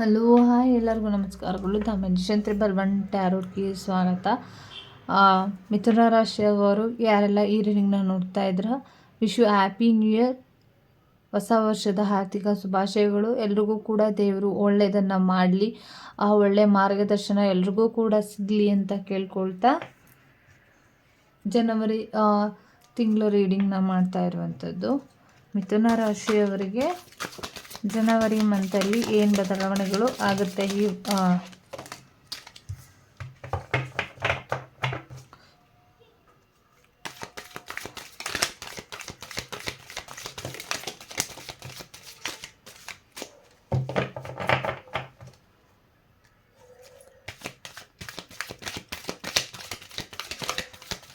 Hello, hi ಎಲ್ಲರಿಗೂ ನಮಸ್ಕಾರಗಳು. ಧಾಮೇಶನ್ triple one ಟ್ಯಾರೋಟ್ಗೆ ಸ್ವಾಗತ. ಮಿಥುನ ರಾಶಿಯವರು ಯಾರೆಲ್ಲ ಈ ರೀಡಿಂಗ್ನ ನೋಡ್ತಾ ಇದ್ರ? Wish you happy new year. ಹೊಸ ವರ್ಷದ ಆರ್ಥಿಕ ಶುಭಾಶಯಗಳು. ಎಲ್ರಿಗೂ ಕೂಡ ದೇವರು ಒಳ್ಳೆಯದನ್ನು ಮಾಡಲಿ. ಆ ಒಳ್ಳೆಯ ಮಾರ್ಗದರ್ಶನ ಎಲ್ರಿಗೂ ಕೂಡ ಸಿಗಲಿ ಅಂತ ಕೇಳ್ಕೊಳ್ತಾ. ಜನವರಿ ತಿಂಗಳು ರೀಡಿಂಗ್ನ ಮಾಡ್ತಾ ಇರುವಂಥದ್ದು. ಮಿಥುನ ರಾಶಿಯವರಿಗೆ ಜನವರಿ ಮಂತಲ್ಲಿ ಏನು ಬದಲಾವಣೆಗಳು ಆಗುತ್ತೆ ಈ ಆ,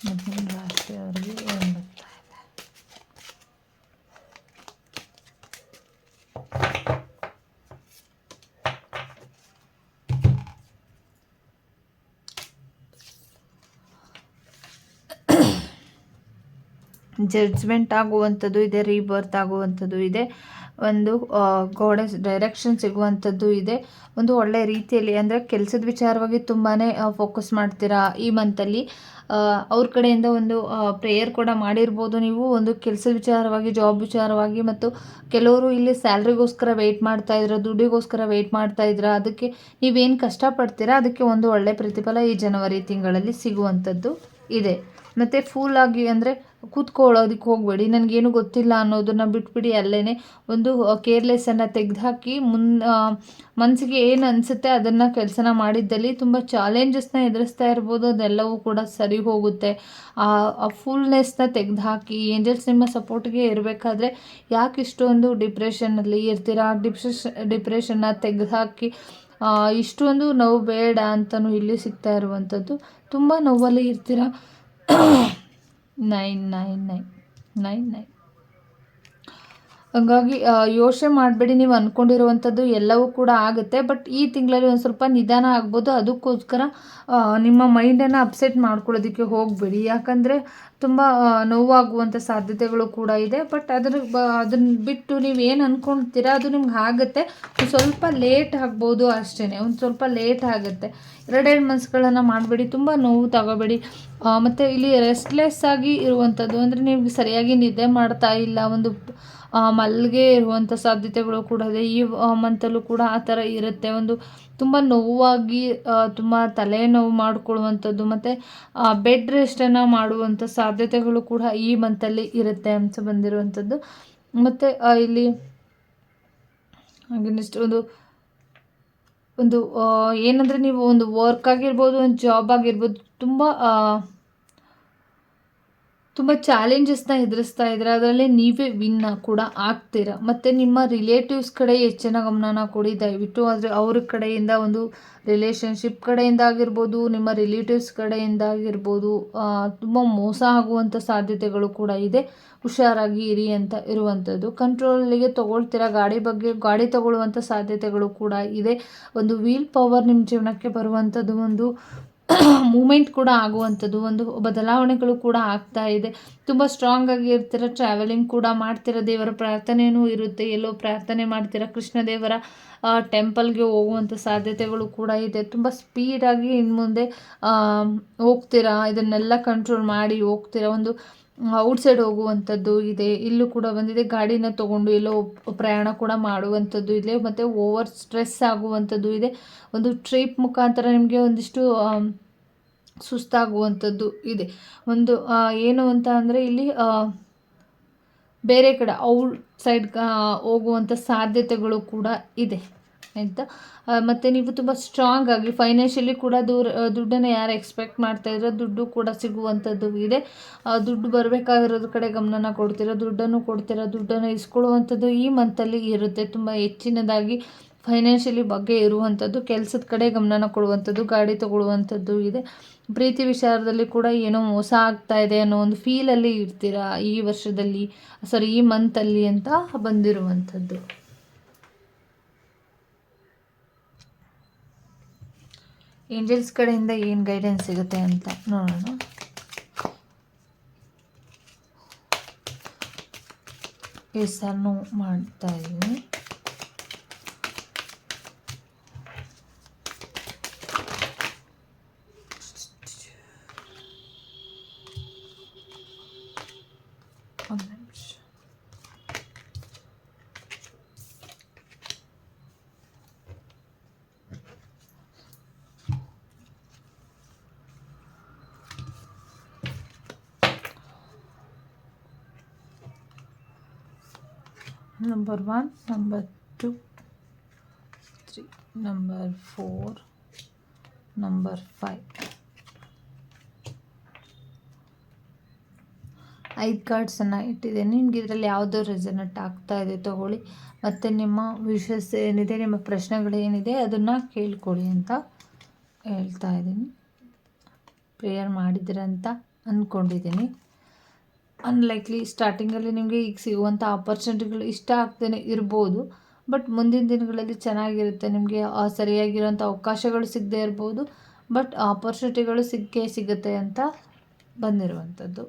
ಮಿಥುನ ರಾಶಿಯವರಿಗೆ ಏನು ಬರ್ತಾ ಇದೆ ಜಡ್ಜ್ಮೆಂಟ್ ಆಗುವಂಥದ್ದು ಇದೆ ರೀಬರ್ತ್ ಆಗುವಂಥದ್ದು ಇದೆ, ಒಂದು ಗೋಡೆ ಡೈರೆಕ್ಷನ್ ಸಿಗುವಂಥದ್ದು ಇದೆ. ಒಂದು ಒಳ್ಳೆ ರೀತಿಯಲ್ಲಿ, ಅಂದರೆ ಕೆಲಸದ ವಿಚಾರವಾಗಿ ತುಂಬಾ ಫೋಕಸ್ ಮಾಡ್ತೀರಾ ಈ ಮಂತಲ್ಲಿ ಅವ್ರ ಕಡೆಯಿಂದ ಒಂದು ಪ್ರೇಯರ್ ಕೂಡ ಮಾಡಿರ್ಬೋದು ನೀವು. ಒಂದು ಕೆಲಸದ ವಿಚಾರವಾಗಿ ಜಾಬ್ ವಿಚಾರವಾಗಿ, ಮತ್ತು ಕೆಲವರು ಇಲ್ಲಿ ಸ್ಯಾಲ್ರಿಗೋಸ್ಕರ ವೆಯ್ಟ್ ಮಾಡ್ತಾ ಇದ್ರ, ದುಡ್ಡಿಗೋಸ್ಕರ ವೆಯ್ಟ್ ಮಾಡ್ತಾ ಇದ್ರ, ಅದಕ್ಕೆ ನೀವೇನು ಕಷ್ಟಪಡ್ತೀರಾ? ಅದಕ್ಕೆ ಒಂದು ಒಳ್ಳೆ ಪ್ರತಿಫಲ ಈ ಜನವರಿ ತಿಂಗಳಲ್ಲಿ ಸಿಗುವಂಥದ್ದು ಇದೆ. ಮತ್ತು ಫೂಲಾಗಿ ಅಂದರೆ ಕೂತ್ಕೊಳ್ಳೋದಕ್ಕೆ ಹೋಗಬೇಡಿ. ನನಗೇನು ಗೊತ್ತಿಲ್ಲ ಅನ್ನೋದನ್ನ ಬಿಟ್ಬಿಡಿ. ಅಲ್ಲೇ ಒಂದು ಕೇರ್ಲೆಸ್ಸನ್ನು ತೆಗೆದುಹಾಕಿ ಮುನ್ ಮನಸ್ಸಿಗೆ ಏನು ಅನಿಸುತ್ತೆ ಅದನ್ನು ಕೆಲಸನ ಮಾಡಿದ್ದಲ್ಲಿ ತುಂಬ ಚಾಲೆಂಜಸ್ನ ಎದುರಿಸ್ತಾ ಇರ್ಬೋದು. ಅದೆಲ್ಲವೂ ಕೂಡ ಸರಿ ಹೋಗುತ್ತೆ. ಆ ಫುಲ್ನೆಸ್ನ ತೆಗೆದುಹಾಕಿ ಏಂಜಲ್ಸ್ ನಿಮ್ಮ ಸಪೋರ್ಟ್ಗೆ ಇರಬೇಕಾದ್ರೆ ಯಾಕೆ ಇಷ್ಟೊಂದು ಡಿಪ್ರೆಷನ್ನಲ್ಲಿ ಇರ್ತೀರಾ? ಡಿಪ್ರೆಷ್ ಡಿಪ್ರೆಷನ್ನ ತೆಗೆದುಹಾಕಿ ಇಷ್ಟೊಂದು ನೋವು ಬೇಡ ಅಂತಲೂ ಇಲ್ಲಿ ಸಿಗ್ತಾ ಇರುವಂಥದ್ದು ತುಂಬ ನೋವಲ್ಲಿ ಇರ್ತೀರಾ? Nine nine nine nine nine ಹಂಗಾಗಿ ಯೋಚನೆ ಮಾಡಬೇಡಿ, ನೀವು ಅಂದ್ಕೊಂಡಿರುವಂಥದ್ದು ಎಲ್ಲವೂ ಕೂಡ ಆಗುತ್ತೆ. ಬಟ್ ಈ ತಿಂಗಳಲ್ಲಿ ಒಂದು ಸ್ವಲ್ಪ ನಿಧಾನ ಆಗ್ಬೋದು. ಅದಕ್ಕೋಸ್ಕರ ನಿಮ್ಮ ಮೈಂಡನ್ನು ಅಪ್ಸೆಟ್ ಮಾಡ್ಕೊಳ್ಳೋದಕ್ಕೆ ಹೋಗಬೇಡಿ. ಯಾಕಂದರೆ, ತುಂಬ ನೋವಾಗುವಂಥ ಸಾಧ್ಯತೆಗಳು ಕೂಡ ಇದೆ. ಬಟ್ ಅದನ್ನು ಬ ಅದನ್ನ ಬಿಟ್ಟು ನೀವು ಏನು ಅಂದ್ಕೊಳ್ತೀರಾ ಅದು ನಿಮ್ಗೆ ಆಗುತ್ತೆ. ಸ್ವಲ್ಪ ಲೇಟ್ ಆಗ್ಬೋದು ಅಷ್ಟೇ ಒಂದು ಸ್ವಲ್ಪ ಲೇಟ್ ಆಗುತ್ತೆ. ಎರಡೆರಡು ಮನ್ಸುಗಳನ್ನು ಮಾಡಬೇಡಿ. ತುಂಬ ನೋವು ತಗೋಬೇಡಿ. ಮತ್ತು ಇಲ್ಲಿ ರೆಸ್ಟ್ಲೆಸ್ ಆಗಿ ಇರುವಂಥದ್ದು ಅಂದರೆ, ನೀವು ಸರಿಯಾಗಿ ನಿದ್ದೆ ಮಾಡ್ತಾ ಇಲ್ಲ. ಒಂದು ಆ, ಮಲ್ಗೆ ಇರುವಂಥ ಸಾಧ್ಯತೆಗಳು ಕೂಡ ಇದೆ. ಈ ಮಂತಲ್ಲೂ ಕೂಡ ಆ ಥರ ಇರುತ್ತೆ. ಒಂದು ತುಂಬ ನೋವಾಗಿ ತುಂಬ ತುಂಬ ತಲೆನೋವು ಮಾಡಿಕೊಳ್ಳುವಂಥದ್ದು ಮತ್ತು ಬೆಡ್ ರೆಸ್ಟನ್ನು ಮಾಡುವಂಥ ಸಾಧ್ಯತೆಗಳು ಕೂಡ ಈ ಮಂತಲ್ಲಿ ಇರುತ್ತೆ ಅಂತ ಬಂದಿರುವಂಥದ್ದು. ಮತ್ತು ಇಲ್ಲಿ ಹಾಗೆ ನೆಕ್ಸ್ಟ್ ಒಂದು ಒಂದು ಏನಂದರೆ ನೀವು ಒಂದು ವರ್ಕ್ ಆಗಿರ್ಬೋದು ಒಂದು ಜಾಬ್ ಆಗಿರ್ಬೋದು ತುಂಬ ತುಂಬ ಚಾಲೆಂಜಸ್ನ ಎದುರಿಸ್ತಾ ಇದ್ದಾರೆ ಅದರಲ್ಲಿ ನೀವೇ ವಿನ್ನ ಕೂಡ ಆಗ್ತೀರ? ಮತ್ತು ನಿಮ್ಮ ರಿಲೇಟಿವ್ಸ್ ಕಡೆ ಹೆಚ್ಚಿನ ಗಮನನ ಕೊಡಿ ದಯವಿಟ್ಟು ಆದರೆ ಅವ್ರ ಕಡೆಯಿಂದ ಒಂದು ರಿಲೇಷನ್ಶಿಪ್ ಕಡೆಯಿಂದ ಆಗಿರ್ಬೋದು, ನಿಮ್ಮ ರಿಲೇಟಿವ್ಸ್ ಕಡೆಯಿಂದ ಆಗಿರ್ಬೋದು ತುಂಬ ಮೋಸ ಆಗುವಂಥ ಸಾಧ್ಯತೆಗಳು ಕೂಡ ಇದೆ. ಹುಷಾರಾಗಿ ಇರಿ ಅಂತ ಇರುವಂಥದ್ದು ಕಂಟ್ರೋಲಿಗೆ ತೊಗೊಳ್ತೀರಾ? ಗಾಡಿ ಬಗ್ಗೆ, ಗಾಡಿ ತಗೊಳ್ಳುವಂಥ ಸಾಧ್ಯತೆಗಳು ಕೂಡ ಇದೆ. ಒಂದು ವೀಲ್ ಪವರ್ ನಿಮ್ಮ ಜೀವನಕ್ಕೆ ಬರುವಂಥದ್ದು ಒಂದು ಮೂಮೆಂಟ್ ಕೂಡ ಆಗುವಂಥದ್ದು, ಒಂದು ಬದಲಾವಣೆಗಳು ಕೂಡ ಆಗ್ತಾ ಇದೆ. ತುಂಬ ಸ್ಟ್ರಾಂಗ್ ಆಗಿ ಇರ್ತೀರ ಟ್ರಾವೆಲಿಂಗ್ ಕೂಡ ಮಾಡ್ತೀರ, ದೇವರ ಪ್ರಾರ್ಥನೆಯೂ ಇರುತ್ತೆ. ಎಲ್ಲೋ ಪ್ರಾರ್ಥನೆ ಮಾಡ್ತೀರ, ಕೃಷ್ಣ ದೇವರ ಟೆಂಪಲ್ಗೆ ಹೋಗುವಂಥ ಸಾಧ್ಯತೆಗಳು ಕೂಡ ಇದೆ. ತುಂಬ ಸ್ಪೀಡಾಗಿ ಇನ್ನು ಮುಂದೆ ಹೋಗ್ತೀರಾ, ಇದನ್ನೆಲ್ಲ ಕಂಟ್ರೋಲ್ ಮಾಡಿ ಹೋಗ್ತೀರಾ. ಒಂದು ಔಟ್ ಸೈಡ್ ಹೋಗುವಂಥದ್ದು ಇದೆ. ಇಲ್ಲೂ ಕೂಡ ಬಂದಿದೆ. ಗಾಡಿನ ತೊಗೊಂಡು ಎಲ್ಲೋ ಪ್ರಯಾಣ ಕೂಡ ಮಾಡುವಂಥದ್ದು ಇದೆ. ಮತ್ತು ಓವರ್ ಸ್ಟ್ರೆಸ್ ಆಗುವಂಥದ್ದು ಇದೆ. ಒಂದು ಟ್ರಿಪ್ ಮುಖಾಂತರ ನಿಮಗೆ ಒಂದಿಷ್ಟು ಸುಸ್ತಾಗುವಂಥದ್ದು ಇದೆ. ಒಂದು ಏನು ಅಂತ ಅಂದರೆ ಇಲ್ಲಿ ಬೇರೆ ಕಡೆ ಔಟ್ ಸೈಡ್ ಹೋಗುವಂಥ ಸಾಧ್ಯತೆಗಳು ಕೂಡ ಇದೆ. ಆಯಿತಾ ಮತ್ತು ನೀವು ತುಂಬ ಸ್ಟ್ರಾಂಗ್ ಆಗಿ ಫೈನಾನ್ಷಿಯಲಿ ಕೂಡ ದೂರ ದುಡ್ಡನ್ನು ಯಾರು ಎಕ್ಸ್ಪೆಕ್ಟ್ ಇದ್ರೆ ದುಡ್ಡು ಕೂಡ ಸಿಗುವಂಥದ್ದು ಇದೆ. ದುಡ್ಡು ಬರಬೇಕಾಗಿರೋದ್ರ ಕಡೆ ಗಮನನ ಕೊಡ್ತೀರಾ? ದುಡ್ಡನ್ನು ಕೊಡ್ತೀರಾ? ದುಡ್ಡನ್ನು ಇಸ್ಕೊಳ್ಳುವಂಥದ್ದು ಈ ಮಂತಲ್ಲಿ ಇರುತ್ತೆ. ತುಂಬ ಹೆಚ್ಚಿನದಾಗಿ ಫೈನಾನ್ಷಿಯಲಿ ಬಗ್ಗೆ ಇರುವಂಥದ್ದು ಕೆಲಸದ ಕಡೆ ಗಮನನ ಕೊಡುವಂಥದ್ದು ಗಾಡಿ ತಗೊಳ್ಳುವಂಥದ್ದು ಇದೆ. ಪ್ರೀತಿ ವಿಚಾರದಲ್ಲಿ ಕೂಡ ಏನೋ ಮೋಸ ಆಗ್ತಾ ಇದೆ ಅನ್ನೋ ಒಂದು ಫೀಲಲ್ಲಿ ಇರ್ತೀರಾ ಈ ವರ್ಷದಲ್ಲಿ ಸಾರಿ ಈ ಮಂತಲ್ಲಿ ಅಂತ ಬಂದಿರುವಂಥದ್ದು ಏಂಜಲ್ಸ್ ಕಡೆಯಿಂದ ಏನು ಗೈಡೆನ್ಸ್ ಸಿಗುತ್ತೆ ಅಂತ ನೋಡೋಣ. ಎಸ್ ಮಾಡ್ತಾ ಇದ್ದೀನಿ. Number one number two three number four number five ಐದು ಕಾರ್ಡ್ಸನ್ನು ಇಟ್ಟಿದ್ದೇನೆ ನಿಮ್ಗೆ ಇದರಲ್ಲಿ ಯಾವುದೋ ರೆಸನೆಟ್ ಆಗ್ತಾ ಇದೆ ತಗೊಳ್ಳಿ. ಮತ್ತು ನಿಮ್ಮ ವಿಷಸ್ ಏನಿದೆ, ನಿಮ್ಮ ಪ್ರಶ್ನೆಗಳು ಏನಿದೆ ಅದನ್ನು ಕೇಳ್ಕೊಳ್ಳಿ ಅಂತ ಹೇಳ್ತಾ ಇದ್ದೀನಿ. ಪ್ರೇಯರ್ ಮಾಡಿದ್ದೀರ ಅಂತ ಅಂದ್ಕೊಂಡಿದ್ದೀನಿ ಅನ್ಲೈಕ್ಲಿ ಸ್ಟಾರ್ಟಿಂಗಲ್ಲಿ ನಿಮಗೆ ಈಗ ಸಿಗುವಂಥ ಆಪರ್ಚುನಿಟಿಗಳು ಇಷ್ಟ ಆಗ್ದೇ ಇರ್ಬೋದು. ಬಟ್ ಮುಂದಿನ ದಿನಗಳಲ್ಲಿ ಚೆನ್ನಾಗಿರುತ್ತೆ, ನಿಮಗೆ ಸರಿಯಾಗಿರೋಂಥ ಅವಕಾಶಗಳು ಸಿಗದೇ ಇರ್ಬೋದು. ಬಟ್ ಆಪರ್ಚುನಿಟಿಗಳು ಸಿಕ್ಕೇ ಸಿಗುತ್ತೆ ಅಂತ ಬಂದಿರುವಂಥದ್ದು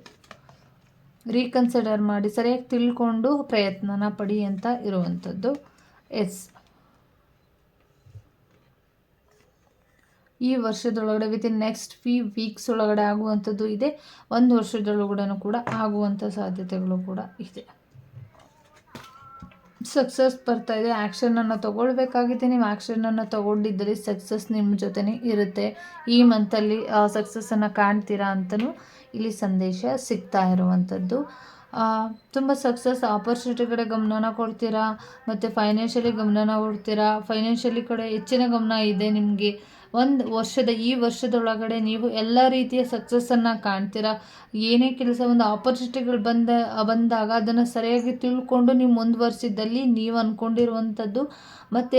ರೀಕನ್ಸಿಡರ್ ಮಾಡಿ ಸರಿಯಾಗಿ ತಿಳ್ಕೊಂಡು ಪ್ರಯತ್ನನ ಪಡಿ ಅಂತ ಇರುವಂಥದ್ದು ಎಸ್ ಈ ವರ್ಷದೊಳಗಡೆ ವಿತಿನ್ ನೆಕ್ಸ್ಟ್ ಫೀ ವೀಕ್ಸ್ ಒಳಗಡೆ ಆಗುವಂಥದ್ದು ಇದೆ. ಒಂದು ವರ್ಷದೊಳಗಡೆ ಕೂಡ ಆಗುವಂಥ ಸಾಧ್ಯತೆಗಳು ಕೂಡ ಇದೆ. ಸಕ್ಸಸ್ ಬರ್ತಾ ಇದೆ. ಆ್ಯಕ್ಷನನ್ನು ತೊಗೊಳ್ಬೇಕಾಗಿದೆ. ನೀವು ಆ್ಯಕ್ಷನನ್ನು ತೊಗೊಂಡಿದ್ದರೆ ಸಕ್ಸಸ್ ನಿಮ್ಮ ಜೊತೆನೇ ಇರುತ್ತೆ. ಈ ಮಂತಲ್ಲಿ ಸಕ್ಸಸ್ಸನ್ನು ಕಾಣ್ತೀರಾ ಅಂತಲೂ ಇಲ್ಲಿ ಸಂದೇಶ ಸಿಗ್ತಾ ಇರುವಂಥದ್ದು. ತುಂಬ ಸಕ್ಸಸ್ ಆಪರ್ಚುನಿಟಿ ಕಡೆ ಗಮನನ ಕೊಡ್ತೀರಾ? ಮತ್ತು ಫೈನಾನ್ಷಿಯಲಿ ಗಮನನ ಕೊಡ್ತೀರಾ? ಫೈನಾನ್ಷಿಯಲಿ ಕಡೆ ಹೆಚ್ಚಿನ ಗಮನ ಇದೆ ನಿಮಗೆ. ಒಂದು ವರ್ಷದ, ಈ ವರ್ಷದೊಳಗಡೆ ನೀವು ಎಲ್ಲ ರೀತಿಯ ಸಕ್ಸಸ್ಸನ್ನು ಕಾಣ್ತೀರಾ? ಏನೇ ಕೆಲಸ, ಒಂದು ಆಪರ್ಚುನಿಟಿಗಳು ಬಂದ, ಬಂದಾಗ ಅದನ್ನು ಸರಿಯಾಗಿ ತಿಳ್ಕೊಂಡು ನೀವು ಮುಂದುವರ್ಸಿದ್ದಲ್ಲಿ ನೀವು ಅಂದ್ಕೊಂಡಿರುವಂಥದ್ದು ಮತ್ತು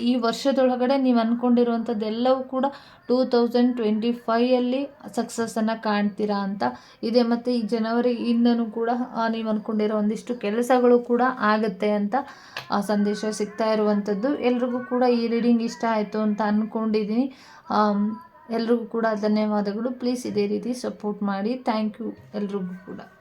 ಈ ವರ್ಷದೊಳಗಡೆ ನೀವು ಅಂದ್ಕೊಂಡಿರುವಂಥದ್ದೆಲ್ಲವೂ ಕೂಡ ಟೂ ತೌಸಂಡ್ ಟ್ವೆಂಟಿ ಫೈಯಲ್ಲಿ ಸಕ್ಸಸ್ಸನ್ನು ಕಾಣ್ತೀರಾ ಅಂತ ಇದೆ. ಮತ್ತು ಈ ಜನವರಿಯಿಂದನೂ ಕೂಡ ನೀವು ಅಂದ್ಕೊಂಡಿರೋ ಒಂದಿಷ್ಟು ಕೆಲಸಗಳು ಕೂಡ ಆಗುತ್ತೆ ಅಂತ, ಆ, ಸಂದೇಶ ಸಿಗ್ತಾ ಇರುವಂಥದ್ದು. ಎಲ್ರಿಗೂ ಕೂಡ ಈ ರೀಡಿಂಗ್ ಇಷ್ಟ ಆಯಿತು ಅಂತ ಅಂದ್ಕೊಂಡಿದ್ದೀನಿ ಎಲ್ರಿಗೂ ಕೂಡ ಧನ್ಯವಾದಗಳು. ಪ್ಲೀಸ್ ಇದೇ ರೀತಿ ಸಪೋರ್ಟ್ ಮಾಡಿ. ಥ್ಯಾಂಕ್ ಯು ಎಲ್ರಿಗೂ ಕೂಡ.